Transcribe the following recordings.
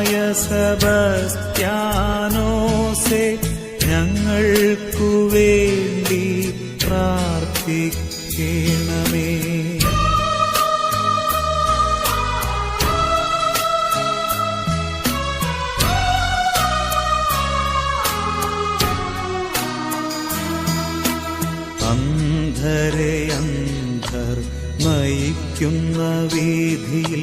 വിശുദ്ധനായ സബസ്ത്യാനോസെ ഞങ്ങൾക്കു വേണ്ടി പ്രാർത്ഥിക്കണമേ. അന്ധരെ അന്ധർ നയിക്കുന്ന വീതിയിൽ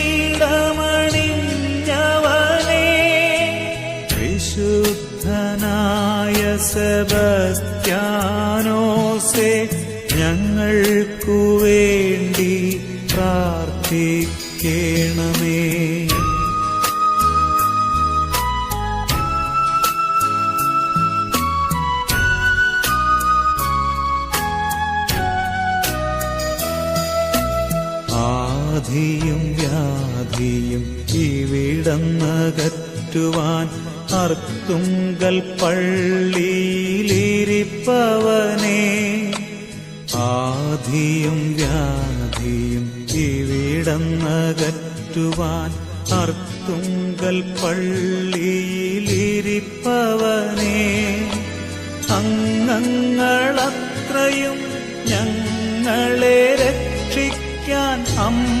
വിശുദ്ധനായ സെബസ്ത്യാനോസെ ഞങ്ങൾക്കു വേണ്ടി പ്രാർത്ഥിക്കണമേ. ആധിയും വ്യാധിയും ഇവിടന്നകറ്റുവാൻ അർത്തുങ്കൽ പള്ളിയിലിരിപ്പവനെ ആധിയും വ്യാധിയും ഇവിടന്നകറ്റുവാൻ അർത്തുങ്കൽ പള്ളിയിലിരിപ്പവനെ അംഗങ്ങളത്രയും ഞങ്ങളെ രക്ഷിക്കാൻ അമ്പുകൾ